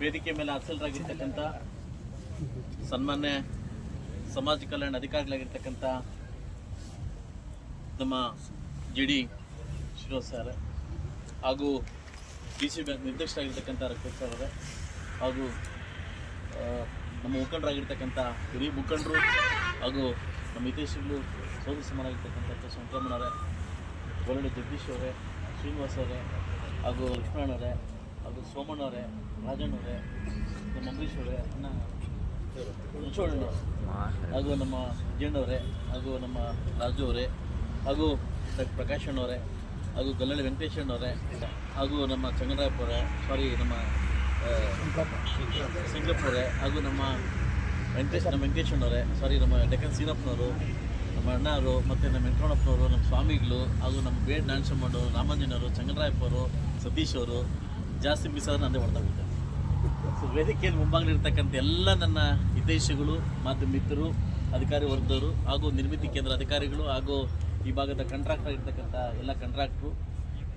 ವೇದಿಕೆ ಮೇಲೆ ಹಾಸಲರಾಗಿರ್ತಕ್ಕಂಥ ಸನ್ಮಾನ್ಯ ಸಮಾಜ ಕಲ್ಯಾಣ ಅಧಿಕಾರಿಗಳಾಗಿರ್ತಕ್ಕಂಥ ನಮ್ಮ ಜಿ ಡಿ ಶಿರೋ ಸರ್ ಹಾಗೂ ಡಿ ಸಿ ಬ್ಯಾಂಕ್ ನಿರ್ದೇಶಕರಾಗಿರ್ತಕ್ಕಂಥ ರಕ್ಷಿತ್ ಸರ್ ಅವರೇ ಹಾಗೂ ನಮ್ಮ ಮುಖಂಡರಾಗಿರ್ತಕ್ಕಂಥ ಹಿರಿಯ ಮುಖಂಡರು ಹಾಗೂ ನಮ್ಮ ಹಿತೇಶಿಗಳು ಸೋದರ ಸಮಾನಾಗಿರ್ತಕ್ಕಂಥ ಸಂಕ್ರಮಣವರೇ ಗೋಲಡಿ ಜಗದೀಶ್ ಅವರೇ ಶ್ರೀನಿವಾಸ್ ಅವರೇ ಹಾಗೂ ಲಕ್ಷ್ಮಣವರೇ ಹಾಗೂ ಸೋಮಣ್ಣವರೇ ರಾಜಣ್ಣವರೇ ನಮ್ಮ ಅಂಬರೀಶ್ ಅವರೇ, ಅಣ್ಣ ಹಾಗೂ ನಮ್ಮ ಜೇಣ್ಣವರೇ ಹಾಗೂ ನಮ್ಮ ರಾಜು ಅವರೇ, ಹಾಗೂ ಪ್ರಕಾಶ್ ಅಣ್ಣವರೇ ಹಾಗೂ ಗಲ್ಲಳ್ಳಿ ವೆಂಕಟೇಶ್ ಅಣ್ಣವರೇ ಹಾಗೂ ನಮ್ಮ ಚಂಗರಾಯಪುರ ಸಾರಿ ನಮ್ಮ ಸಿಂಗಪ್ಪ ಹಾಗೂ ನಮ್ಮ ವೆಂಕಟೇಶ್ ನಮ್ಮ ವೆಂಕಟೇಶ್ ಅಣ್ಣವರೇ ಸಾರಿ ನಮ್ಮ ಡೆಕನ್ ಸೀನಪ್ಪನವರು ನಮ್ಮ ಅಣ್ಣವರು ಮತ್ತು ನಮ್ಮ ವೆಂಕಟರಮಣಪ್ಪನವರು, ನಮ್ಮ ಸ್ವಾಮಿಗಳು, ಹಾಗೂ ನಮ್ಮ ಬೇಡ್ ನಾನ್ಸಮ್ಮಣ್ಣವರು ರಾಮಾಂಜನವರು ಚಂಗರಾಯಪ್ಪವರು ಸತೀಶ್ ಅವರು ಜಾಸ್ತಿ ಮಿಸ್ ಆದ್ರೆ ನಂದೇ ಹೊಡೆದಾಗುತ್ತೆ. ಸೊ ವೇದಿಕೆಯಲ್ಲಿ ಮುಂಭಾಗಲಿರ್ತಕ್ಕಂಥ ಎಲ್ಲ ನನ್ನ ಹಿತೈಷಿಗಳು ಮತ್ತು ಮಿತ್ರರು ಅಧಿಕಾರಿ ವರ್ಗದವರು ಹಾಗೂ ನಿರ್ಮಿತಿ ಕೇಂದ್ರ ಅಧಿಕಾರಿಗಳು ಹಾಗೂ ಈ ಭಾಗದ ಕಾಂಟ್ರಾಕ್ಟರ್ ಇರ್ತಕ್ಕಂಥ ಎಲ್ಲ ಕಾಂಟ್ರಾಕ್ಟ್ರು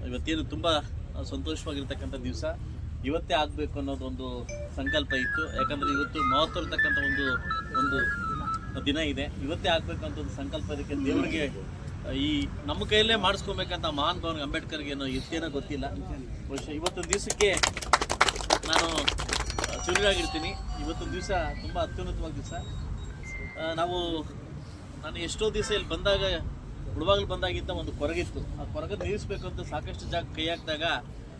ಇವತ್ತೇನು ತುಂಬ ಸಂತೋಷವಾಗಿರ್ತಕ್ಕಂಥ ದಿವಸ. ಇವತ್ತೇ ಆಗಬೇಕು ಅನ್ನೋದೊಂದು ಸಂಕಲ್ಪ ಇತ್ತು. ಯಾಕಂದರೆ ಇವತ್ತು ಮಹತ್ವ ಇರ್ತಕ್ಕಂಥ ಒಂದು ಒಂದು ದಿನ ಇದೆ. ಇವತ್ತೇ ಆಗಬೇಕು ಅಂತ ಒಂದು ಸಂಕಲ್ಪ ಇದಕ್ಕೆ ದೇವರಿಗೆ ಈ ನಮ್ಮ ಕೈಯಲ್ಲೇ ಮಾಡಿಸ್ಕೊಬೇಕಂತ ಮಹಾನ್ ಭವನ್ ಅಂಬೇಡ್ಕರ್ಗೆ ಏನೋ ಇರ್ತೇನೋ ಗೊತ್ತಿಲ್ಲ. ಬಹುಶಃ ಇವತ್ತೊಂದು ದಿವಸಕ್ಕೆ ನಾನು ಚುರುಗಾಗಿರ್ತೀನಿ ಇವತ್ತೊಂದು ದಿವಸ ತುಂಬ ಅತ್ಯುನ್ನತವಾದ ದಿವಸ. ನಾವು, ನಾನು ಎಷ್ಟೋ ದಿವಸ ಇಲ್ಲಿ ಬಂದಾಗ ಹುಡುವಾಗ್ಲು ಬಂದಾಗಿಂತ ಒಂದು ಕೊರಗಿತ್ತು. ಆ ಕೊರಗ ನೀರಿಸ್ಬೇಕು ಅಂತ ಸಾಕಷ್ಟು ಜಾಗ ಕೈ ಹಾಕಿದಾಗ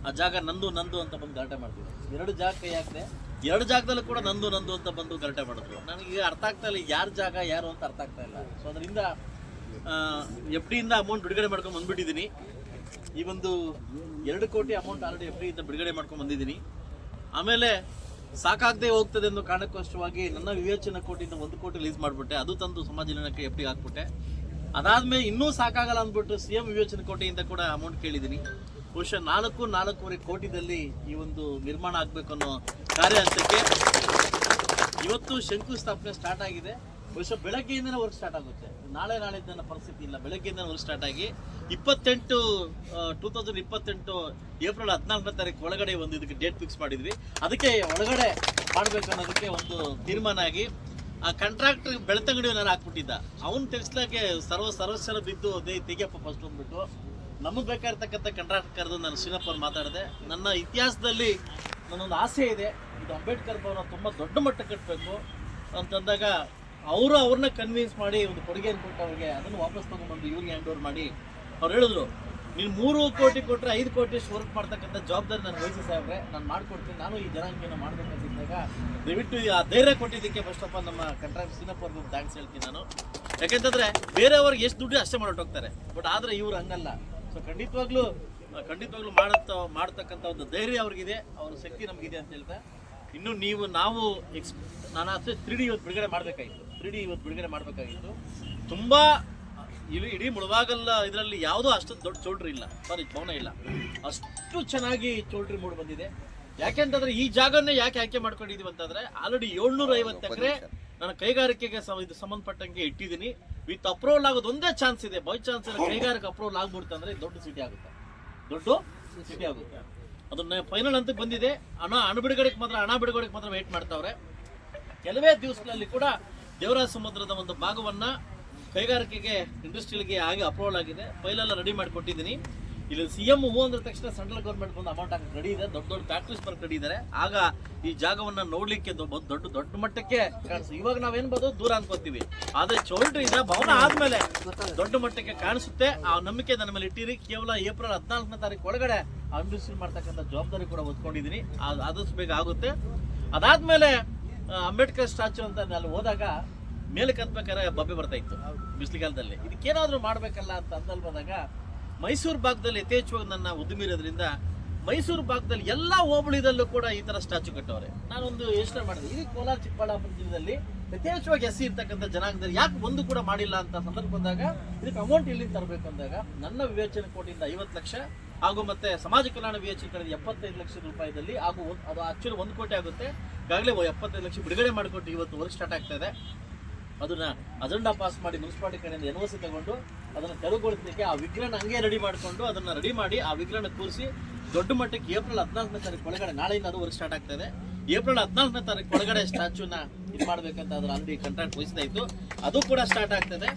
ಆ ಜಾಗ ನಂದು ನಂದು ಅಂತ ಬಂದು ಗಲಾಟೆ ಮಾಡ್ತೀವಿ ಎರಡು ಜಾಗ ಕೈ ಹಾಕಿದೆ, ಎರಡು ಜಾಗದಲ್ಲೂ ಕೂಡ ನಂದು ನಂದು ಅಂತ ಬಂದು ಗಲಾಟೆ ಮಾಡಿದ್ರು ನನಗೆ ಅರ್ಥ ಆಗ್ತಾ ಇಲ್ಲ ಯಾರ ಜಾಗ, ಯಾರು ಅಂತ ಅರ್ಥ ಆಗ್ತಾ ಇಲ್ಲ. ಸೊ ಅದರಿಂದ ಎಫ್ ಡಿಯಿಂದ ಅಮೌಂಟ್ ಬಿಡುಗಡೆ ಮಾಡ್ಕೊಂಡು ಬಂದ್ಬಿಟ್ಟಿದ್ದೀನಿ ಈ ಒಂದು ಎರಡು ಕೋಟಿ ಅಮೌಂಟ್ ಆಲ್ರೆಡಿ ಎಫ್ ಡಿಯಿಂದ ಬಿಡುಗಡೆ ಮಾಡ್ಕೊಂಡು ಬಂದಿದ್ದೀನಿ ಆಮೇಲೆ ಸಾಕಾಗದೆ ಹೋಗ್ತದೆ ಅನ್ನೋ ಕಾರಣಕ್ಕೋಸ್ಕರವಾಗಿ ನನ್ನ ವಿವೇಚನಾ ಕೋಟಿಯಿಂದ ಒಂದು ಕೋಟಿ ರಿಲೀಸ್ ಮಾಡಿಬಿಟ್ಟೆ. ಅದು ತಂದು ಸಮಾಜ ನಿರ್ಣಯಕ್ಕೆ ಎಫ್ ಡಿ ಹಾಕ್ಬಿಟ್ಟೆ. ಅದಾದ್ಮೇಲೆ ಇನ್ನೂ ಸಾಕಾಗಲ್ಲ ಅಂದ್ಬಿಟ್ಟು ಸಿ ಎಂ ವಿವೇಚನಾ ಕೋಟಿಯಿಂದ ಕೂಡ ಅಮೌಂಟ್ ಕೇಳಿದ್ದೀನಿ ಬಹುಶಃ ನಾಲ್ಕು, ನಾಲ್ಕೂವರೆ ಕೋಟಿದಲ್ಲಿ ಈ ಒಂದು ನಿರ್ಮಾಣ ಆಗಬೇಕು ಅನ್ನೋ ಕಾರ್ಯ ಹಂತಕ್ಕೆ ಇವತ್ತು ಶಂಕುಸ್ಥಾಪನೆ ಸ್ಟಾರ್ಟ್ ಆಗಿದೆ. ಬಹುಶಃ ಬೆಳಗ್ಗೆಯಿಂದನೇ ವರ್ಕ್ ಸ್ಟಾರ್ಟ್ ಆಗುತ್ತೆ. ನಾಳೆ ನಾಳಿದ್ದ ಪರಿಸ್ಥಿತಿ ಇಲ್ಲ. ಬೆಳಗ್ಗೆಯಿಂದ ವರ್ಕ್ ಸ್ಟಾರ್ಟ್ ಆಗಿ ಇಪ್ಪತ್ತೆಂಟು ಟೂ ತೌಸಂಡ್ ಇಪ್ಪತ್ತೆಂಟು ಏಪ್ರಿಲ್ ಹದಿನಾಲ್ಕನೇ ತಾರೀಕು ಒಳಗಡೆ ಒಂದು ಇದಕ್ಕೆ ಡೇಟ್ ಫಿಕ್ಸ್ ಮಾಡಿದ್ವಿ. ಅದಕ್ಕೆ ಒಳಗಡೆ ಮಾಡಬೇಕು ಅನ್ನೋದಕ್ಕೆ ಒಂದು ತೀರ್ಮಾನ ಆಗಿ, ಆ ಕಾಂಟ್ರಾಕ್ಟರ್ ಬೆಳ್ತಂಗಡಿ ನಾನು ಹಾಕ್ಬಿಟ್ಟಿದ್ದ. ಅವ್ನು ತೆಗಿಸ್ಲಿಕ್ಕೆ ಸರ್ವ ಸರ್ವಸ್ವರ ಬಿದ್ದು ದೇ ತೆಗಿಯಪ್ಪ ಫಸ್ಟ್ ಅಂದ್ಬಿಟ್ಟು ನಮಗೆ ಬೇಕಾಗಿರ್ತಕ್ಕಂಥ ಕಾಂಟ್ರಾಕ್ಟ್ ಕರೆದು ನಾನು ಶ್ರೀನಪ್ಪ ಅವ್ರು ಮಾತಾಡಿದೆ. ನನ್ನ ಇತಿಹಾಸದಲ್ಲಿ ನನ್ನೊಂದು ಆಸೆ ಇದೆ. ಇದು ಅಂಬೇಡ್ಕರ್ ಭವನ ತುಂಬ ದೊಡ್ಡ ಮಟ್ಟ ಕಟ್ಟಬೇಕು. ಅಂತಂದಾಗ ಅವರು ಅವ್ರನ್ನ ಕನ್ವಿನ್ಸ್ ಮಾಡಿ ಒಂದು ಕೊಡುಗೆ ಕೊಟ್ಟು ಅವ್ರಿಗೆ ಅದನ್ನು ವಾಪಸ್ ತೊಗೊಂಡ್ಬಂದು ಇವ್ರಿಗೆ ಹ್ಯಾಂಡ್ ಓವರ್ ಮಾಡಿ ಅವ್ರು ಹೇಳಿದ್ರು, ನೀನು ಮೂರು ಕೋಟಿ ಕೊಟ್ಟರೆ ಐದು ಕೋಟಿ ವರ್ಕ್ ಮಾಡ್ತಕ್ಕಂಥ ಜವಾಬ್ದಾರಿ ನಾನು ವಹಿಸಿ ಸಾಹೇಬ್ರೆ, ನಾನು ಮಾಡ್ಕೊಡ್ತೀನಿ, ನಾನು ಈ ಜನಾಂಗನ ಮಾಡಬೇಕಂತಿದ್ದಾಗ ದಯವಿಟ್ಟು ಆ ಧೈರ್ಯ ಕೊಟ್ಟಿದ್ದಕ್ಕೆ ಫಸ್ಟ್ ಆಫ್ ಆಲ್ ನಮ್ಮ ಕಂಟ್ರಾಕ್ಟ್ ಸಿನಪ್ಪ ಅವ್ರಿಗೆ ಥ್ಯಾಂಕ್ಸ್ ಹೇಳ್ತೀನಿ ನಾನು. ಯಾಕೆಂತಂದ್ರೆ ಬೇರೆಯವ್ರಿಗೆ ಎಷ್ಟು ದುಡ್ಡು ಅಷ್ಟೇ ಹೋಗ್ತಾರೆ ಬಟ್ ಆದರೆ ಇವ್ರು ಹಂಗಲ್ಲ. ಸೊ ಖಂಡಿತವಾಗ್ಲೂ ಖಂಡಿತವಾಗ್ಲೂ ಮಾಡತ್ತ ಮಾಡ್ತಕ್ಕಂಥ ಒಂದು ಧೈರ್ಯ ಅವ್ರಿಗಿದೆ, ಅವ್ರ ಶಕ್ತಿ ನಮಗಿದೆ ಅಂತ ಹೇಳ್ತಾ, ಇನ್ನು ನೀವು, ನಾವು ಎಕ್ಸ್ ನಾನು ಅಷ್ಟೇ ತ್ರೀ ಡಿ ಇವತ್ತು ಬಿಡುಗಡೆ ಮಾಡಬೇಕಾಗಿತ್ತು ತ್ರೀ ಡಿ ಇವತ್ತು ಬಿಡುಗಡೆ ಮಾಡಬೇಕಾಗಿತ್ತು. ತುಂಬ ಇಲ್ಲಿ ಇಡೀ ಮುಳುವಾಗಲ್ಲ ಇದರಲ್ಲಿ ಯಾವುದೂ ಅಷ್ಟು ದೊಡ್ಡ ಚೌಲ್ಟ್ರಿ ಇಲ್ಲ. ಸಾರಿ ಭವನ ಇಲ್ಲ. ಅಷ್ಟು ಚೆನ್ನಾಗಿ ಚೌಲ್ಟ್ರಿ ಮೂಡ್ ಬಂದಿದೆ. ಯಾಕೆಂತಂದ್ರೆ ಈ ಜಾಗನ್ನೇ ಯಾಕೆ ಆಯ್ಕೆ ಮಾಡ್ಕೊಂಡಿದೀವಿ ಅಂತಂದ್ರೆ ಆಲ್ರೆಡಿ ಏಳ್ನೂರ ಐವತ್ತು ಎಕರೆ ನಾನು ಕೈಗಾರಿಕೆಗೆ ಇದು ಸಂಬಂಧಪಟ್ಟಂಗೆ ಇಟ್ಟಿದ್ದೀನಿ. ವಿತ್ ಅಪ್ರೂವಲ್ ಆಗೋದು ಒಂದೇ ಚಾನ್ಸ್ ಇದೆ. ಬೈ ಚಾನ್ಸ್ ಕೈಗಾರಿಕೆ ಅಪ್ರೂವಲ್ ಆಗ್ಬಿಡ್ತು ಅಂದ್ರೆ ದೊಡ್ಡ ಸಿಟಿ ಆಗುತ್ತೆ. ದೊಡ್ಡ ಸಿಟಿ ಆಗುತ್ತೆ. ಅದನ್ನ ಫೈನಲ್ ಅಂತ ಬಂದಿದೆ. ಹಣ ಹಣ ಬಿಡುಗಡೆಗೆ ಮಾತ್ರ ಹಣ ಬಿಡುಗಡೆಗೆ ಮಾತ್ರ ವೇಟ್ ಮಾಡ್ತಾವ್ರೆ. ಕೆಲವೇ ದಿವಸಗಳಲ್ಲಿ ಕೂಡ ದೇವರಾಜ ಸಮುದ್ರದ ಒಂದು ಭಾಗವನ್ನು ಕೈಗಾರಿಕೆಗೆ, ಇಂಡಸ್ಟ್ರಿಯಲ್ಗೆ ಆಗಿ ಅಪ್ರೂವಲ್ ಆಗಿದೆ. ಫೈಲೆಲ್ಲ ರೆಡಿ ಮಾಡಿಕೊಟ್ಟಿದ್ದೀನಿ. ಇಲ್ಲಿ ಸಿ ಎಂ ಹೂ ಅಂದ ತಕ್ಷಣ ಸೆಂಟ್ರಲ್ ಗೌರ್ಮೆಂಟ್ ಒಂದು ಅಮೌಂಟ್ ಹಾಕಿ ರೆಡಿ ಇದೆ. ದೊಡ್ಡ ದೊಡ್ಡ ಫ್ಯಾಕ್ಟ್ರೀಸ್ ಬರ್ ರೆಡಿ ಇದ್ದಾರೆ ಆಗ ಈ ಜಾಗವನ್ನ ನೋಡ್ಲಿಕ್ಕೆ ದೊಡ್ಡ ದೊಡ್ಡ ಮಟ್ಟಕ್ಕೆ ಕಾಣಿಸುತ್ತೆ ಇವಾಗ ನಾವೇನ್ಬೋದು? ದೂರ ಅನ್ಕೋತೀವಿ. ಆದ್ರೆ ಇದೆ, ಭವನ ಆದ್ಮೇಲೆ ದೊಡ್ಡ ಮಟ್ಟಕ್ಕೆ ಕಾಣಿಸುತ್ತೆ. ಆ ನಂಬಿಕೆ ನನ್ನ ಮೇಲೆ ಇಟ್ಟಿರಿ. ಕೇವಲ ಏಪ್ರಿಲ್ ಹದಿನಾಲ್ಕನೇ ತಾರೀಕು ಒಳಗಡೆ ಇಂಡಸ್ಟ್ರಿ ಮಾಡ್ತಕ್ಕಂಥ ಜವಾಬ್ದಾರಿ ಕೂಡ ಒತ್ಕೊಂಡಿದ್ದೀನಿ ಆದಷ್ಟು ಬೇಗ ಆಗುತ್ತೆ. ಅದಾದ್ಮೇಲೆ ಅಂಬೇಡ್ಕರ್ ಸ್ಟ್ಯಾಚು ಅಂತ ಅಲ್ಲಿ ಹೋದಾಗ ಮೇಲೆ ಕತ್ಬೇಕಾದ್ರೆ ಬಬ್ಬೆ ಬರ್ತಾ ಇತ್ತು ಬಿಸಿಲುಗಾಲದಲ್ಲಿ. ಇದಕ್ಕೇನಾದರೂ ಮಾಡಬೇಕಲ್ಲ ಅಂತ ಅಂದಲ್ಲಿ ಬಂದಾಗ ಮೈಸೂರು ಭಾಗದಲ್ಲಿ ಯಥೇಚ್ಛವಾಗಿ ನನ್ನ ಉದ್ದಿಮೆ ಇರೋದ್ರಿಂದ ಮೈಸೂರು ಭಾಗದಲ್ಲಿ ಎಲ್ಲ ಹೋಬಳಿದಲ್ಲೂ ಕೂಡ ಈ ತರ ಸ್ಟ್ಯಾಚು ಕಟ್ಟವ್ರೆ. ನಾನೊಂದು ಯೋಚನೆ ಮಾಡಿದೆ. ಇದು ಕೋಲಾರ, ಚಿಕ್ಕಬಳ್ಳಾಪುರ ಜಿಲ್ಲೆಯಲ್ಲಿ ಯಥೇಚ್ಛವಾಗಿ ಎಸ್ಸಿ ಇರ್ತಕ್ಕಂಥ ಜನಾಂಗದಲ್ಲಿ ಯಾಕೆ ಒಂದು ಕೂಡ ಮಾಡಿಲ್ಲ ಅಂತ ಸಂದರ್ಭ ಬಂದಾಗ ಇದಕ್ಕೆ ಅಮೌಂಟ್ ಇಲ್ಲಿ ತರಬೇಕು ಅಂದಾಗ ನನ್ನ ವಿವೇಚನೆ ಕೋಟಿಯಿಂದ ಐವತ್ತು ಲಕ್ಷ ಹಾಗೂ ಮತ್ತೆ ಸಮಾಜ ಕಲ್ಯಾಣ ವಿವೇಚನೆ ಕಡೆ ಎಪ್ಪತ್ತೈದು ಲಕ್ಷ ರೂಪಾಯಿದಲ್ಲಿ ಹಾಗೂ ಅದು ಆಕ್ಚುಲಿ ಒಂದು ಕೋಟಿ ಆಗುತ್ತೆ. ಈಗಾಗಲೇ ಎಪ್ಪತ್ತೈದು ಲಕ್ಷ ಬಿಡುಗಡೆ ಮಾಡಿಕೊಟ್ಟು ಇವತ್ತು ವರ್ಕ್ ಸ್ಟಾರ್ಟ್ ಆಗ್ತಾ ಇದೆ. ಅದನ್ನ ಅಜೆಂಡಾ ಪಾಸ್ ಮಾಡಿ ಮುನ್ಸಿಪಾಲಿಟಿ ಕಡೆಯಿಂದ ಎನ್ ತಗೊಂಡು ಅದನ್ನ ತೆರವುಗೊಳಿಸಲಿಕ್ಕೆ ಆ ವಿಗ್ರಹನ ಹಂಗೆ ರೆಡಿ ಮಾಡಿಕೊಂಡು ಅದನ್ನ ರೆಡಿ ಮಾಡಿ ಆ ವಿಗ್ರಹನ ಕೂರಿಸಿ ದೊಡ್ಡ ಮಟ್ಟಕ್ಕೆ ಏಪ್ರಿಲ್ ಹದಿನಾಲ್ಕನೇ ತಾರೀಕು ಒಳಗಡೆ ನಾಳೆಯಿಂದ ಅದು ವರ್ಕ್ ಸ್ಟಾರ್ಟ್ ಆಗ್ತದೆ. ಏಪ್ರಿಲ್ ಹದಿನಾಲ್ಕನೇ ತಾರೀಕು ಒಳಗಡೆ ಸ್ಟ್ಯಾಚ್ಯೂನ ಇದು ಮಾಡ್ಬೇಕಂತ ಅದ್ರ ಆಲ್ರೆಡಿ ಕಾಂಟ್ರಾಕ್ಟ್ ವಹಿಸ್ತಾ ಇತ್ತು. ಅದು ಕೂಡ ಸ್ಟಾರ್ಟ್ ಆಗ್ತದೆ.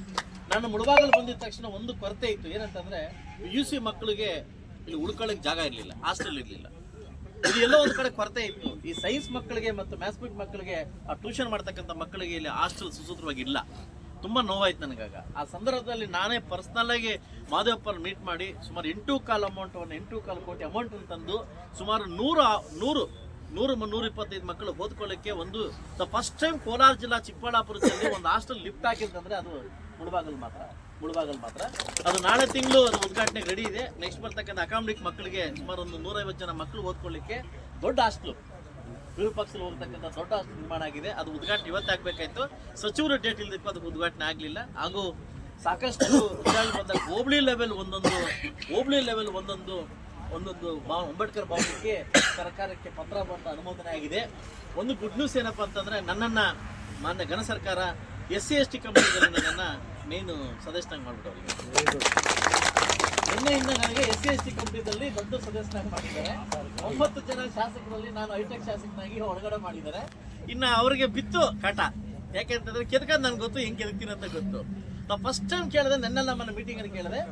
ನಾನು ಮುಳುಬಾಗಲು ಬಂದಿದ ತಕ್ಷಣ ಒಂದು ಕೊರತೆ ಇತ್ತು. ಏನಂತಂದ್ರೆ ಯು ಸಿ ಮಕ್ಕಳಿಗೆ ಇಲ್ಲಿ ಉಳ್ಕೊಳ್ಳೋಕೆ ಜಾಗ ಇರಲಿಲ್ಲ ಹಾಸ್ಟೆಲ್ ಇರಲಿಲ್ಲ. ಇದು ಎಲ್ಲೋ ಒಂದು ಕಡೆ ಕೊರತೆ ಇತ್ತು. ಈ ಸೈನ್ಸ್ ಮಕ್ಕಳಿಗೆ ಮತ್ತು ಮ್ಯಾಥ್ಮೆಟಿಕ್ ಮಕ್ಕಳಿಗೆ, ಆ ಟ್ಯೂಷನ್ ಮಾಡ್ತಕ್ಕಂಥ ಮಕ್ಕಳಿಗೆ ಇಲ್ಲಿ ಹಾಸ್ಟೆಲ್ ಸುಸೂತ್ರವಾಗಿ ಇಲ್ಲ. ತುಂಬಾ ನೋವಾಯ್ತು ನನಗಾಗ. ಆ ಸಂದರ್ಭದಲ್ಲಿ ನಾನೇ ಪರ್ಸನಲ್ ಆಗಿ ಮಾದೇವಪ್ಪನ ಮೀಟ್ ಮಾಡಿ ಸುಮಾರು ಎಂಟು ಕಾಲು ಅಮೌಂಟನ್ನು ಎಂಟು ಕಾಲು ಕೋಟಿ ಅಮೌಂಟ್ ತಂದು ಸುಮಾರು ನೂರು ನೂರು ನೂರು ನೂರ ಇಪ್ಪತ್ತೈದು ಮಕ್ಕಳು ಓದ್ಕೊಳ್ಳಿಕ್ಕೆ ಒಂದು ಫಸ್ಟ್ ಟೈಮ್ ಕೋಲಾರ ಜಿಲ್ಲಾ ಚಿಕ್ಕಬಳ್ಳಾಪುರದಲ್ಲಿ ಒಂದು ಹಾಸ್ಟೆಲ್ ಲಿಫ್ಟ್ ಹಾಕಿದ್ರೆ ಅದು ಮುಳಬಾಗಲ್ ಮಾತ್ರ. ಮುಳಬಾಗಲ್ ಮಾತ್ರ. ಅದು ನಾಳೆ ತಿಂಗಳು ಅದು ಉದ್ಘಾಟನೆಗೆ ರೆಡಿ ಇದೆ. ನೆಕ್ಸ್ಟ್ ಬರ್ತಕ್ಕಂಥ ಅಕಾಮಿಡಿಕ್ ಮಕ್ಕಳಿಗೆ ಸುಮಾರು ಒಂದು ನೂರೈವತ್ತು ಜನ ಮಕ್ಕಳು ಓದ್ಕೊಳ್ಳಿಕ್ಕೆ ದೊಡ್ಡ ಹಾಸ್ಟ್ಲು ವಿರೂಪಾಕ್ಷಲ್ಲಿ ಹೋಗ್ತಕ್ಕಂಥ ದೊಡ್ಡ ಹಾಸ್ಟೆಲ್ ನಿರ್ಮಾಣ ಆಗಿದೆ. ಅದು ಉದ್ಘಾಟನೆ ಇವತ್ತು ಆಗಬೇಕಾಯ್ತು. ಸಚಿವರು ಡೇಟ್ ಇಲ್ದಿಪ್ಪ ಅದಕ್ಕೆ ಉದ್ಘಾಟನೆ ಆಗಲಿಲ್ಲ. ಹಾಗೂ ಸಾಕಷ್ಟು ಉದ್ಘಾಟನೆ ಬಂದಾಗ ಹೋಬಳಿ ಲೆವೆಲ್ ಒಂದೊಂದು ಹೋಬಳಿ ಲೆವೆಲ್ ಒಂದೊಂದು ಒಂದೊಂದು ಬಾ, ಅಂಬೇಡ್ಕರ್ ಭವನಕ್ಕೆ ಸರ್ಕಾರಕ್ಕೆ ಪತ್ರ ಬಂದ ಅನುಮೋದನೆ ಆಗಿದೆ. ಒಂದು ಗುಡ್ ನ್ಯೂಸ್ ಏನಪ್ಪಾ ಅಂತಂದರೆ ನನ್ನನ್ನು ಮಾನ್ಯ ಘನ ಸರ್ಕಾರ ಎಸ್ ಸಿ ಎಸ್ ಟಿ ಕಂಪ್ನಿಗಳನ್ನ ಮೇನ್ ಸದಸ್ಯನಾಗಿ ಮಾಡ್ಬಿಟ್ಟು ನಿನ್ನೆಯಿಂದ ನನಗೆ ಎಸ್ ಸಿ ಎಸ್ ಟಿ ಕಂಪ್ನಿದಲ್ಲಿ ದೊಡ್ಡ ಸದಸ್ಯನಾಗಿ ಮಾಡಿದ್ದಾರೆ. ಒಂಬತ್ತು ಜನ ಶಾಸಕರಲ್ಲಿ ನಾನು ಐಟೆಕ್ ಶಾಸಕನಾಗಿ ಹೊರಗಡೆ ಮಾಡಿದ್ದಾರೆ. ಇನ್ನ ಅವರಿಗೆ ಬಿತ್ತು ಕಾಟ. ಯಾಕೆಂತಂದ್ರೆ ಕೆದಕಂದ್ ನನ್ಗೆ ಗೊತ್ತು, ಹೆಂಗೆ ಕೆದಕ್ತೀನಿ ಅಂತ ಗೊತ್ತು. ನಾವು ಫಸ್ಟ್ ಟೈಮ್ ಕೇಳಿದೆ ನನ್ನ ಮೀಟಿಂಗ್ ಅಲ್ಲಿ ಕೇಳಿದೆ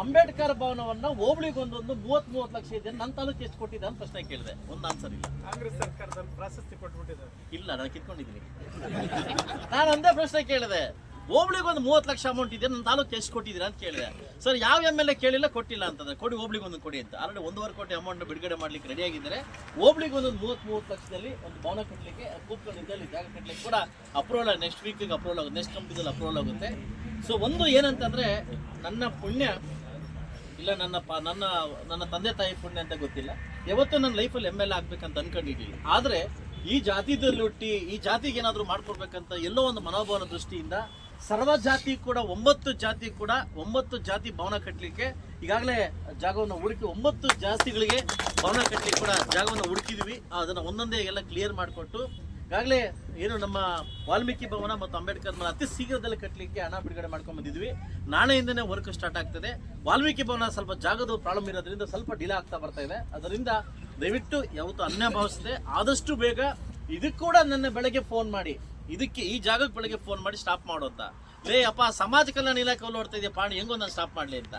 ಅಂಬೇಡ್ಕರ್ ಭವನವನ್ನ ಹೋಬಳಿಗೆ ಒಂದೊಂದು ಮೂವತ್ ಮೂವತ್ತು ಲಕ್ಷ ಇದೆ. ನನ್ನ ತಾಲೂಕು ಎಷ್ಟು ಕೊಟ್ಟಿದೆ ಅಂತ ಪ್ರಶ್ನೆ ಕೇಳಿದೆ. ಒಂದು ಆನ್ಸರ್ ಇಲ್ಲ. ಕಾಂಗ್ರೆಸ್ ಸರ್ಕಾರದಲ್ಲಿ ಪ್ರಾಶಸ್ತಿ ಕೊಟ್ಬಿಟ್ಟಿದ್ದಾರೆ. ಇಲ್ಲ ನಾನು ಕಿತ್ಕೊಂಡಿದ್ದೀನಿ. ನಾನು ಒಂದೇ ಪ್ರಶ್ನೆ ಕೇಳಿದೆ. ಹೋಬ್ಳಿಗೆ ಒಂದು ಮೂವತ್ತು ಲಕ್ಷ ಅಮೌಂಟ್ ಇದೆ. ನನ್ನ ತಾಲೂಕು ಎಷ್ಟು ಕೊಟ್ಟಿದ್ದೀರಾ ಅಂತ ಕೇಳಿದೆ. ಸರ್ ಯಾವ ಎಂ ಎಲ್ ಎ ಕೇಳಿಲ್ಲ ಕೊಟ್ಟಿಲ್ಲ ಅಂತಂದ್ರೆ ಕೊಡಿ ಹೋಬ್ಳಿಗೆ ಒಂದು ಕೊಡಿ ಅಂತ. ಆಲ್ರೆಡಿ ಒಂದೂವರೆ ಕೋಟಿ ಅಮೌಂಟ್ ಬಿಡುಗಡೆ ಮಾಡ್ಲಿಕ್ಕೆ ರೆಡಿ ಆಗಿದ್ದಾರೆ. ಹೋಬ್ಳಿಗೆ ಒಂದು ಮೂವತ್ತು ಮೂವತ್ತು ಲಕ್ಷದಲ್ಲಿ ಒಂದು ಭವನ ಕಟ್ಟಲಿಕ್ಕೆ ಕೂತ್ಕೊಂಡಿದ್ದಲ್ಲಿ ಜಾಗ ಕಟ್ಟಲಿಕ್ಕೆ ಕೂಡ ಅಪ್ರೂವಲ್ ನೆಕ್ಸ್ಟ್ ವೀಕಿಗೆ ಅಪ್ರೂವಲ್ ಆಗುತ್ತೆ. ನೆಕ್ಸ್ಟ್ ಕಂಪ್ನಿದಲ್ಲಿ ಅಪ್ರೂವಲ್ ಆಗುತ್ತೆ. ಸೊ ಒಂದು ಏನಂತಂದ್ರೆ ನನ್ನ ಪುಣ್ಯ ಇಲ್ಲ, ನನ್ನ ನನ್ನ ನನ್ನ ತಂದೆ ತಾಯಿ ಪುಣ್ಯ ಅಂತ ಗೊತ್ತಿಲ್ಲ. ಯಾವತ್ತೂ ನನ್ನ ಲೈಫಲ್ಲಿ ಎಂ ಎಲ್ ಆಗ್ಬೇಕಂತ ಅನ್ಕೊಂಡಿದ್ದೀನಿ. ಆದರೆ ಈ ಜಾತಿದಲ್ಲಿ ಹುಟ್ಟಿ ಈ ಜಾತಿಗೆ ಏನಾದರೂ ಮಾಡ್ಕೊಡ್ಬೇಕಂತ ಎಲ್ಲೋ ಒಂದು ಮನೋಭಾವನ ದೃಷ್ಟಿಯಿಂದ ಸರ್ವ ಜಾತಿ ಕೂಡ, ಒಂಬತ್ತು ಜಾತಿ ಕೂಡ, ಒಂಬತ್ತು ಜಾತಿ ಭವನ ಕಟ್ಟಲಿಕ್ಕೆ ಈಗಾಗಲೇ ಜಾಗವನ್ನು ಹುಡುಕಿ ಒಂಬತ್ತು ಜಾತಿಗಳಿಗೆ ಭವನ ಕಟ್ಟಲಿಕ್ಕೆ ಕೂಡ ಜಾಗವನ್ನು ಹುಡುಕಿದ್ವಿ. ಅದನ್ನು ಒಂದೊಂದೇ ಎಲ್ಲ ಕ್ಲಿಯರ್ ಮಾಡಿಕೊಟ್ಟು ಈಗಾಗಲೇ ಏನು ನಮ್ಮ ವಾಲ್ಮೀಕಿ ಭವನ ಮತ್ತು ಅಂಬೇಡ್ಕರ್ ಭವನ ಅತಿ ಶೀಘ್ರದಲ್ಲಿ ಕಟ್ಟಲಿಕ್ಕೆ ಹಣ ಬಿಡುಗಡೆ ಮಾಡ್ಕೊಂಡು ಬಂದಿದ್ವಿ. ನಾಳೆಯಿಂದನೇ ವರ್ಕ್ ಸ್ಟಾರ್ಟ್ ಆಗ್ತದೆ. ವಾಲ್ಮೀಕಿ ಭವನ ಸ್ವಲ್ಪ ಜಾಗದ ಪ್ರಾಬ್ಲಮ್ ಇರೋದ್ರಿಂದ ಸ್ವಲ್ಪ ಡಿಲೇ ಆಗ್ತಾ ಬರ್ತಾ ಇದೆ. ಅದರಿಂದ ದಯವಿಟ್ಟು ಯಾವತ್ತು ಅನ್ಯ ಭಾವಿಸದೆ ಆದಷ್ಟು ಬೇಗ ಇದಕ್ಕೆ ಕೂಡ ನನ್ನ ಬೆಳಗ್ಗೆ ಫೋನ್ ಮಾಡಿ. ಇದಕ್ಕೆ ಈ ಜಾಗಕ್ಕೆ ಬೆಳಗ್ಗೆ ಫೋನ್ ಮಾಡಿ ಸ್ಟಾಪ್ ಮಾಡು ಅಂತ. ಲೇ ಅಪ್ಪ, ಸಮಾಜ ಕಲ್ಯಾಣ ಇಲಾಖೆ ನೋಡ್ತಾ ಇದೆಯಾ ಪಾಣಿ ಹೆಂಗೋ ನಾನು ಸ್ಟಾಪ್ ಮಾಡಲಿ ಅಂತ.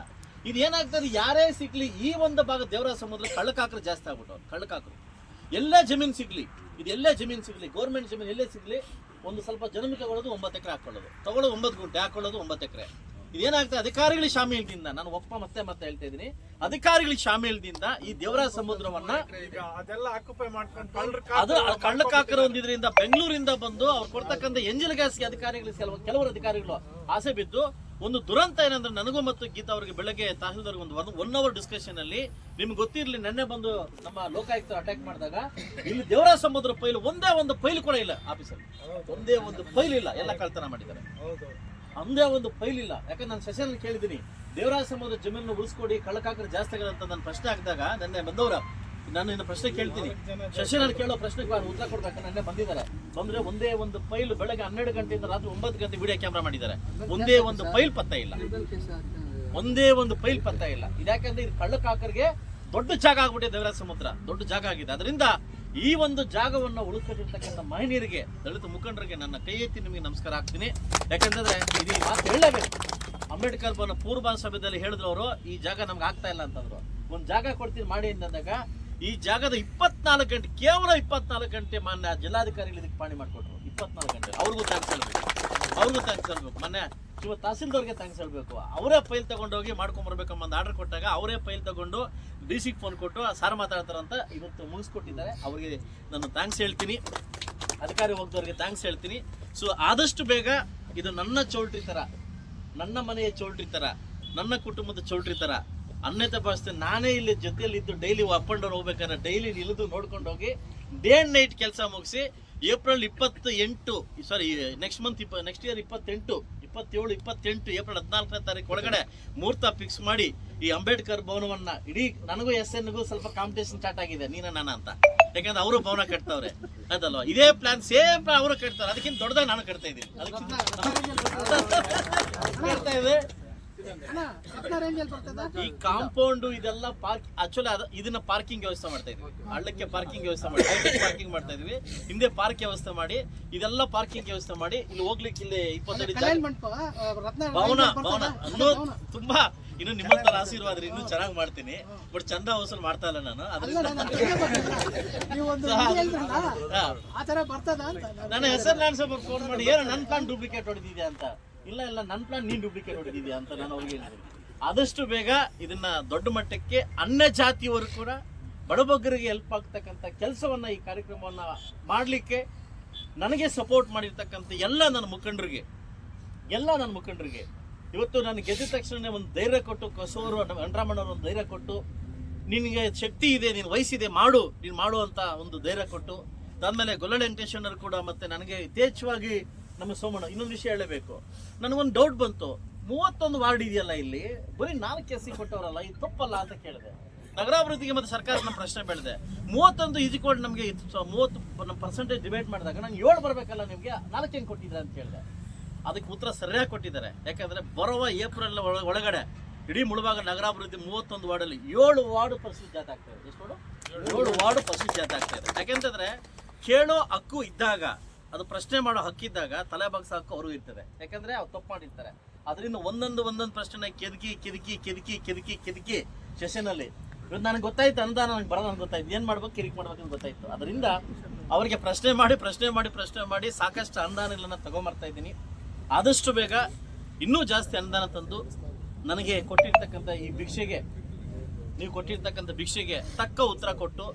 ಇದು ಏನಾಗ್ತದೆ ಯಾರೇ ಸಿಗ್ಲಿ ಈ ಒಂದು ಭಾಗ ದೇವರ ಸಮುದ್ರ ಕಳ್ಳಕಾಕರು ಜಾಸ್ತಿ ಆಗ್ಬಿಟ್ಟು ಕಳ್ಳಕಾಕರು. ಎಲ್ಲ ಜಮೀನು ಸಿಗ್ಲಿ. ಇದು ಎಲ್ಲೇ ಜಮೀನು ಸಿಗಲಿ ಗೌರ್ಮೆಂಟ್ ಜಮೀನು ಎಲ್ಲೇ ಸಿಗಲಿ ಒಂದು ಸ್ವಲ್ಪ ಜಮೀನು ತಗೊಳ್ಳೋದು ಒಂಬತ್ತು ಎಕರೆ ಹಾಕೊಳ್ಳೋದು. ತಗೊಳ್ಳೋದು ಒಂಬತ್ತು ಗುಂಟೆ ಹಾಕೊಳ್ಳೋದು ಒಂಬತ್ತು ಎಕರೆ. ಇದೇನಾಗ್ತದೆ? ಅಧಿಕಾರಿಗಳ ಶಾಮೀಲ್ದಿಂದ ನಾನು ಒಪ್ಪ ಮತ್ತೆ ಮತ್ತೆ ಹೇಳ್ತಾ ಇದ್ದೀನಿ. ಅಧಿಕಾರಿಗಳ ಶಾಮೀಲ್ದಿಂದ ಈ ದೇವರಾಜ ಸಮುದ್ರವನ್ನ ಅದು ಕಳ್ಳಕಾಕರ ಒಂದಿದ್ರಿಂದ ಬೆಂಗಳೂರಿಂದ ಬಂದು ಅವ್ರು ಕೊಡ್ತಕ್ಕಂಥ ಎಂಜಿಲ್ ಗ್ಯಾಸ್ಗೆ ಅಧಿಕಾರಿಗಳು ಕೆಲವು ಕೆಲವರು ಅಧಿಕಾರಿಗಳು ಆಸೆ ಬಿದ್ದು ಒಂದು ದುರಂತ ಏನಂದ್ರೆ ನನಗೂ ಮತ್ತು ಗೀತಾ ಅವರಿಗೆ ಬೆಳಗ್ಗೆ ತಹಸೀಲ್ದಾರ್ ಒಂದು ಒನ್ ಅವರ್ ಡಿಸ್ಕಷನ್ ಅಲ್ಲಿ ನಿಮ್ಗೆ ಗೊತ್ತಿರಲಿ ನೆನ್ನೆ ಬಂದು ನಮ್ಮ ಲೋಕಾಯುಕ್ತರು ಅಟ್ಯಾಕ್ ಮಾಡಿದಾಗ ಇಲ್ಲಿ ದೇವರಾಜ ಸಮುದ್ರ ಪೈಲ್ ಒಂದೇ ಒಂದು ಫೈಲ್ ಕೂಡ ಇಲ್ಲ ಆಫೀಸಲ್ಲಿ ಒಂದೇ ಒಂದು ಫೈಲ್ ಇಲ್ಲ. ಎಲ್ಲ ಕಳ್ತನ ಮಾಡಿದ್ದಾರೆ. ಹೌದು ಒಂದೇ ಒಂದು ಫೈಲ್ ಇಲ್ಲ. ಯಾಕಂದ್ರೆ ನಾನು ಸೆಷನ್ ಕೇಳಿದೀನಿ ದೇವರಾಜ ಸಮುದ್ರ ಜಮೀನು ಉಳಿಸ್ಕೊಡಿ, ಕಳ್ಳಕಾಕರು ಜಾಸ್ತಿ ಅಂತ ನಾನು ಪ್ರಶ್ನೆ ಹಾಕಿದಾಗ ನೆನ್ನೆ ಬಂದವರ ನಾನು ಪ್ರಶ್ನೆ ಕೇಳ್ತೀನಿ. ಶಶಿನಲ್ಲಿ ಕೇಳೋ ಪ್ರಶ್ನೆಗೆ ಉತ್ತರ ಕೊಡ್ಬೇಕು ನನ್ನೇ ಬಂದಿದ್ದಾರೆ. ಬಂದ್ರೆ ಒಂದೇ ಒಂದು ಫೈಲ್ ಬೆಳಗ್ಗೆ ಹನ್ನೆರಡು ಗಂಟೆಯಿಂದ ರಾತ್ರಿ ಒಂಬತ್ತು ಗಂಟೆ ವಿಡಿಯೋ ಕ್ಯಾಮ್ರಾ ಮಾಡಿದ್ದಾರೆ. ಒಂದೇ ಒಂದು ಫೈಲ್ ಪತ್ತ ಇಲ್ಲ. ಒಂದೇ ಒಂದು ಫೈಲ್ ಪತ್ತ ಇಲ್ಲ. ಇದ್ಯಾಕಂದ್ರೆ ಇದು ಕಳ್ಳಕಾಕರಿಗೆ ದೊಡ್ಡ ಜಾಗ ಆಗ್ಬಿಟ್ಟಿದೆ ದೇವರಾಜ ಸಮುದ್ರ. ದೊಡ್ಡ ಜಾಗ ಆಗಿದೆ. ಅದರಿಂದ ಈ ಒಂದು ಜಾಗವನ್ನು ಉಳಿಸ್ಕೊಂಡಿರ್ತಕ್ಕಂಥ ಮಹಿಳೆಯರಿಗೆ ದಲಿತ ಮುಖಂಡರಿಗೆ ನನ್ನ ಕೈ ಎತ್ತಿ ನಿಮಗೆ ನಮಸ್ಕಾರ ಹಾಕ್ತೀನಿ. ಯಾಕಂತಂದ್ರೆ ಇದು ಮಾತು ಹೇಳಲೇಬೇಕು. ಅಂಬೇಡ್ಕರ್ ಪೂರ್ವ ಸಭೆಯಲ್ಲಿ ಹೇಳಿದ್ರು ಅವರು, ಈ ಜಾಗ ನಮ್ಗೆ ಆಗ್ತಾ ಇಲ್ಲ ಅಂತಂದ್ರು. ಒಂದು ಜಾಗ ಕೊಡ್ತೀನಿ ಮಾಡಿ ಅಂತಂದಾಗ ಈ ಜಾಗದ ಇಪ್ಪತ್ನಾಲ್ಕು ಗಂಟೆ, ಕೇವಲ ಇಪ್ಪತ್ನಾಲ್ಕು ಗಂಟೆ ಮಾನ್ಯ ಜಿಲ್ಲಾಧಿಕಾರಿಗಳು ಇದಕ್ಕೆ ಪಾಣಿ ಮಾಡಿಕೊಟ್ರು. ಇಪ್ಪತ್ನಾಲ್ಕು ಗಂಟೆ. ಅವ್ರಿಗೂ ಥ್ಯಾಂಕ್ಸ್ ಹೇಳ್ಬೇಕು. ಅವ್ರಿಗೂ ಥ್ಯಾಂಕ್ಸ್ ಹೇಳ್ಬೇಕು. ಮೊನ್ನೆ ಇವತ್ತು ತಹಸೀಲ್ದವ್ರಿಗೆ ಥ್ಯಾಂಕ್ಸ್ ಹೇಳ್ಬೇಕು. ಅವರೇ ಫೈಲ್ ತಗೊಂಡೋಗಿ ಮಾಡ್ಕೊಂಬರ್ಬೇಕಮ್ಮ ಒಂದು ಆರ್ಡರ್ ಕೊಟ್ಟಾಗ ಅವರೇ ಫೈಲ್ ತಗೊಂಡು ಡಿ ಸಿಗೆ ಫೋನ್ ಕೊಟ್ಟು, ಸಾರ್ ಮಾತಾಡ್ತಾರಂತ ಇವತ್ತು ಮುಗಿಸ್ಕೊಟ್ಟಿದ್ದಾರೆ. ಅವರಿಗೆ ನಾನು ಥ್ಯಾಂಕ್ಸ್ ಹೇಳ್ತೀನಿ. ಅಧಿಕಾರಿ ಹೋಗ್ದವ್ರಿಗೆ ಥ್ಯಾಂಕ್ಸ್ ಹೇಳ್ತೀನಿ. ಸೊ ಆದಷ್ಟು ಬೇಗ ಇದು ನನ್ನ ಚೌಲ್ಟ್ರಿ ಥರ ನನ್ನ ಮನೆಯ ಚೌಲ್ಟ್ರಿ ಥರ ನನ್ನ ಕುಟುಂಬದ ಚೌಲ್ಟ್ರಿ ಥರ ಅನ್ಯತೆ ಪರಿಸ್ಥಿತಿ ನಾನೇ ಇಲ್ಲಿ ಜೊತೆಯಲ್ಲಿ ಇದ್ದು ಡೈಲಿ ಅಪ್ ಅಂಡ್ ಡೌನ್ ಹೋಗ್ಬೇಕಾದ್ರೆ ಡೈಲಿ ಇಳಿದು ನೋಡ್ಕೊಂಡು ಹೋಗಿ ಡೇ ಅಂಡ್ ನೈಟ್ ಕೆಲಸ ಮುಗಿಸಿ ಏಪ್ರಿಲ್ ಇಪ್ಪತ್ತು ಎಂಟು ಸಾರಿ ನೆಕ್ಸ್ಟ್ ಮಂತ್ ಇಪ್ಪ ನೆಕ್ಸ್ಟ್ ಇಯರ್ ಇಪ್ಪತ್ತೆಂಟು ಇಪ್ಪತ್ತೇಳು ಇಪ್ಪತ್ತೆಂಟು ಏಪ್ರಿಲ್ ಹದಿನಾಲ್ಕನೇ ತಾರೀಕು ಒಳಗಡೆ ಮುಹೂರ್ತ ಫಿಕ್ಸ್ ಮಾಡಿ ಈ ಅಂಬೇಡ್ಕರ್ ಭವನವನ್ನ ಇಡೀ ನನಗೂ ಎಸ್ ಎನ್ಗೂ ಸ್ವಲ್ಪ ಕಾಂಪಿಟೇಷನ್ ಸ್ಟಾರ್ಟ್ ಆಗಿದೆ ನೀನ ನಾನ ಅಂತ. ಯಾಕಂದ್ರೆ ಅವರು ಭವನ ಕಟ್ತವ್ರೆ ಅದಲ್ವಾ? ಇದೇ ಪ್ಲಾನ್ ಸೇಮ್ ಅವರು ಕಟ್ತಾರೆ. ಅದಕ್ಕಿಂತ ದೊಡ್ಡದಾಗಿ ನಾನು ಕಟ್ತಾ ಇದ್ದೀನಿ. ಅದಕ್ಕಿಂತ ಕಟ್ತಾ ಇದೆ. ಈ ಕಾಂಪೌಂಡ್ ಇದೆಲ್ಲ ಪಾರ್ಕ್ ಆಕ್ಚುಲಿ ಇದನ್ನ ಪಾರ್ಕಿಂಗ್ ವ್ಯವಸ್ಥೆ ಮಾಡ್ತಾ ಇದ್ವಿ. ಹಳ್ಳಕ್ಕೆ ಪಾರ್ಕಿಂಗ್ ವ್ಯವಸ್ಥೆ ಮಾಡಿ ಪಾರ್ಕಿಂಗ್ ಮಾಡ್ತಾ ಇದ್ವಿ. ಹಿಂದೆ ಪಾರ್ಕ್ ವ್ಯವಸ್ಥೆ ಮಾಡಿ ಇದೆಲ್ಲ ಪಾರ್ಕಿಂಗ್ ವ್ಯವಸ್ಥೆ ಮಾಡಿ ಇಲ್ಲಿ ಹೋಗ್ಲಿಕ್ಕೆ ಇಲ್ಲಿ ಇಪ್ಪತ್ತಡಿ ಜಾಗ ಭವನ ಭವನ. ತುಂಬಾ ಇನ್ನು ನಿಮ್ಮ ತರ ಆಶೀರ್ವಾದ ಇನ್ನು ಚೆನ್ನಾಗಿ ಮಾಡ್ತೀನಿ. ಬಟ್ ಚಂದ ವಸೂಲ್ ಮಾಡ್ತಾ ಇಲ್ಲ ನಾನು ನನ್ನ ಹೆಸರು ನಾನು ಸ್ವಲ್ಪ ಫೋನ್ ಮಾಡಿ ಏನೋ ನನ್ನ ಪ್ಲಾನ್ ಡೂಪ್ಲಿಕೇಟ್ ಹೊಡೆದಿದೆ ಅಂತ. ಇಲ್ಲ ಇಲ್ಲ ನನ್ನ ಪ್ಲಾನ್ ನೀನ್ ಡೂಪ್ಲಿಕೇಟ್ ಹೊಡೆದಿದ್ಯಾ ಅಂತ ನಾನು ಅವ್ರಿಗೆ ಆದಷ್ಟು ಬೇಗ ಇದನ್ನ ದೊಡ್ಡ ಮಟ್ಟಕ್ಕೆ ಅನ್ಯ ಜಾತಿಯವರು ಕೂಡ ಬಡಬಗ್ಗರಿಗೆ ಹೆಲ್ಪ್ ಆಗ್ತಕ್ಕಂಥ ಕೆಲಸವನ್ನ ಈ ಕಾರ್ಯಕ್ರಮವನ್ನ ಮಾಡಲಿಕ್ಕೆ ನನಗೆ ಸಪೋರ್ಟ್ ಮಾಡಿರ್ತಕ್ಕಂಥ ಎಲ್ಲ ನನ್ನ ಮುಖಂಡರಿಗೆ, ಎಲ್ಲ ನನ್ನ ಮುಖಂಡರಿಗೆ. ಇವತ್ತು ನಾನು ಗೆದ್ದ ತಕ್ಷಣ ಒಂದು ಧೈರ್ಯ ಕೊಟ್ಟು ಕಸೋರು ವೆಂಕಟರಮಣ್ಣವ್ರು ಒಂದು ಧೈರ್ಯ ಕೊಟ್ಟು, ನಿನಗೆ ಶಕ್ತಿ ಇದೆ, ನೀನು ವಯಸ್ಸಿದೆ ಮಾಡು, ನೀನು ಮಾಡು ಅಂತ ಒಂದು ಧೈರ್ಯ ಕೊಟ್ಟು ಅದಾದ್ಮೇಲೆ ವೆಂಕಟೇಶ್ವರರು ಕೂಡ ಮತ್ತೆ ನನಗೆ ಯಥೇಚ್ಛವಾಗಿ ನಮ್ಮ ಸೋಮಣ್ಣ, ಇನ್ನೊಂದು ವಿಷಯ ಹೇಳಬೇಕು. ನನಗೊಂದು ಡೌಟ್ ಬಂತು. ಮೂವತ್ತೊಂದು ವಾರ್ಡ್ ಇದೆಯಲ್ಲ ಇಲ್ಲಿ? ಬರೀ ನಾಲ್ಕು ಎಸ್ ಕೊಟ್ಟವರಲ್ಲ ಇದು ತಪ್ಪಲ್ಲ ಅಂತ ಕೇಳಿದೆ. ನಗರಾಭಿವೃದ್ಧಿಗೆ ಮತ್ತೆ ನಮ್ಮ ಪ್ರಶ್ನೆ ಬೆಳೆದೆ. ಮೂವತ್ತೊಂದು ಈಜಿಕೋಡ್ ನಮಗೆ ಮೂವತ್ತು ನಮ್ಮ ಪರ್ಸೆಂಟೇಜ್ ಡಿಬೇಟ್ ಮಾಡಿದಾಗ ನಂಗೆ ಏಳು ಬರಬೇಕಲ್ಲ ನಿಮಗೆ? ನಾಲ್ಕು ಹೆಂಗೆ ಕೊಟ್ಟಿದ್ರೆ ಅಂತ ಕೇಳಿದೆ. ಅದಕ್ಕೆ ಉತ್ತರ ಸರಿಯಾಗಿ ಕೊಟ್ಟಿದ್ದಾರೆ. ಯಾಕಂದ್ರೆ ಬರುವ ಏಪ್ರಿಲ್ ಒಳ- ಒಳಗಡೆ, ಇಡೀ ಮುಳುವಾಗ ನಗರಾಭಿವೃದ್ಧಿ ಮೂವತ್ತೊಂದು ವಾರ್ಡಲ್ಲಿ ಏಳು ವಾರ್ಡ್ ಪರಿಸ್ಥಿತಿ ಜಾತ ಆಗ್ತಾ ಇದೆ. ಎಷ್ಟು? ಏಳು ವಾರ್ಡ್ ಪರಿಸ್ಥಿತಿ ಜಾತ ಆಗ್ತಾ ಇದೆ. ಯಾಕೆಂತಂದ್ರೆ, ಕೇಳೋ ಹಕ್ಕು ಇದ್ದಾಗ ಅದು ಪ್ರಶ್ನೆ ಮಾಡೋ ಹಕ್ಕಿದ್ದಾಗ ತಲೆ ಬಗ್ಸ ಹಕ್ಕು ಅವ್ರಿಗೂ ಇರ್ತದೆ. ಯಾಕಂದ್ರೆ ಅವ್ರು ತಪ್ಪು ಮಾಡಿರ್ತಾರೆ. ಅದರಿಂದ ಒಂದೊಂದು ಒಂದೊಂದು ಪ್ರಶ್ನೆನ ಕೆದಕಿ ಕೆದಕಿ ಕೆದಕಿ ಕೆದಕಿ ಕೆದಕಿ ಸೆಷನಲ್ಲಿ. ಇವತ್ತು ನನಗೆ ಗೊತ್ತಾಯ್ತು ಅಂತ ನನಗೆ ಬರೋದು ನನಗೆ ಗೊತ್ತಾಯ್ತು. ಏನು ಮಾಡ್ಬೇಕು, ಕಿರಿಕ್ ಮಾಡ್ಬೇಕು ಅಂತ ಗೊತ್ತಾಯ್ತು. ಅದರಿಂದ ಅವರಿಗೆ ಪ್ರಶ್ನೆ ಮಾಡಿ ಪ್ರಶ್ನೆ ಮಾಡಿ ಪ್ರಶ್ನೆ ಮಾಡಿ ಸಾಕಷ್ಟು ಅನುದಾನಗಳನ್ನ ತಗೊಂಬರ್ತಾ ಇದ್ದೀನಿ. ಆದಷ್ಟು ಬೇಗ ಇನ್ನೂ ಜಾಸ್ತಿ ಅನುದಾನ ತಂದು ನನಗೆ ಕೊಟ್ಟಿರ್ತಕ್ಕಂಥ ಈ ಭಿಕ್ಷೆಗೆ, ನೀವು ಕೊಟ್ಟಿರ್ತಕ್ಕಂಥ ಭಿಕ್ಷೆಗೆ ತಕ್ಕ ಉತ್ತರ ಕೊಟ್ಟು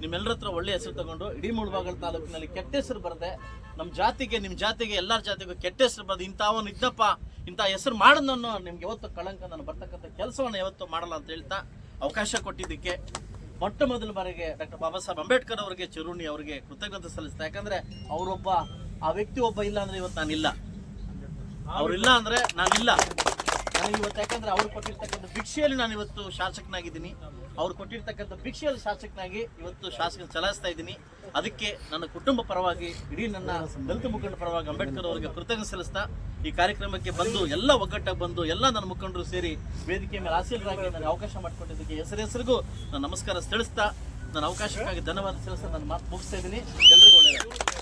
ನಿಮ್ಮೆಲ್ಲರ ಹತ್ರ ಒಳ್ಳೆ ಹೆಸರು ತಗೊಂಡು ಇಡೀ ಮುಳಬಾಗಲ ತಾಲೂಕಿನಲ್ಲಿ ಕೆಟ್ಟ ಹೆಸರು ಬರದೆ ನಮ್ಮ ಜಾತಿಗೆ ನಿಮ್ಮ ಜಾತಿಗೆ, ಎಲ್ಲರ ಜಾತಿಗೂ ಕೆಟ್ಟ ಹೆಸರು ಬರದೆ ಇಂಥವನು ಇದ್ದಪ್ಪ ಇಂಥ ಹೆಸರು ಮಾಡೋದನ್ನು ನಿಮ್ಗೆ ಯಾವತ್ತು ಕಳಂಕ ನಾನು ಬರ್ತಕ್ಕಂಥ ಕೆಲಸವನ್ನು ಯಾವತ್ತು ಮಾಡಲ್ಲ ಅಂತ ಹೇಳ್ತಾ ಅವಕಾಶ ಕೊಟ್ಟಿದ್ದಕ್ಕೆ ಮೊಟ್ಟ ಮೊದಲ ಬಾರಿಗೆ ಡಾಕ್ಟರ್ ಬಾಬಾ ಸಾಹೇಬ್ ಅಂಬೇಡ್ಕರ್ ಅವರಿಗೆ ಚಿರುಣಿ ಅವರಿಗೆ ಕೃತಜ್ಞತೆ ಸಲ್ಲಿಸ್ತಾ, ಯಾಕಂದ್ರೆ ಅವರೊಬ್ಬ, ಆ ವ್ಯಕ್ತಿ ಒಬ್ಬ ಇಲ್ಲ ಅಂದ್ರೆ ಇವತ್ತು ನಾನಿಲ್ಲ. ಅವರಿಲ್ಲ ಅಂದ್ರೆ ನಾನಿಲ್ಲ. ನನಗೆ ಇವತ್ತು ಯಾಕಂದ್ರೆ ಅವ್ರು ಕೊಟ್ಟಿರ್ತಕ್ಕಂಥ ಭಿಕ್ಷೆಯಲ್ಲಿ ನಾನು ಇವತ್ತು ಶಾಸಕನಾಗಿದ್ದೀನಿ. ಅವ್ರು ಕೊಟ್ಟಿರ್ತಕ್ಕಂಥ ಭಿಕ್ಷೆಯಲ್ಲಿ ಶಾಸಕನಾಗಿ ಇವತ್ತು ಶಾಸಕ ಚಲಾಯಿಸ್ತಾ ಇದ್ದೀನಿ. ಅದಕ್ಕೆ ನನ್ನ ಕುಟುಂಬ ಪರವಾಗಿ, ಇಡೀ ನನ್ನ ದಲಿತ ಮುಖಂಡ ಪರವಾಗಿ ಅಂಬೇಡ್ಕರ್ ಅವರಿಗೆ ಕೃತಜ್ಞತೆ ಸಲ್ಲಿಸ್ತಾ, ಈ ಕಾರ್ಯಕ್ರಮಕ್ಕೆ ಬಂದು ಎಲ್ಲ ಒಗ್ಗಟ್ಟಾಗಿ ಬಂದು ಎಲ್ಲ ನನ್ನ ಮುಖಂಡರು ಸೇರಿ ವೇದಿಕೆ ಮೇಲೆ ಆಸೀನರಾಗಿ ನನಗೆ ಅವಕಾಶ ಮಾಡಿಕೊಟ್ಟಿದ್ದಕ್ಕೆ ಹೆಸರು ಹೆಸರಿಗೂ ನಾನು ನಮಸ್ಕಾರ ತಿಳಿಸ್ತಾ ನನ್ನ ಅವಕಾಶಕ್ಕಾಗಿ ಧನ್ಯವಾದ ಸಲ್ಲಿಸ್ತಾ ನಾನು ಮಾತು ಮುಗಿಸ್ತಾ ಇದ್ದೀನಿ. ಎಲ್ರಿಗೂ ಒಳ್ಳೆಯದಾಗಲಿ.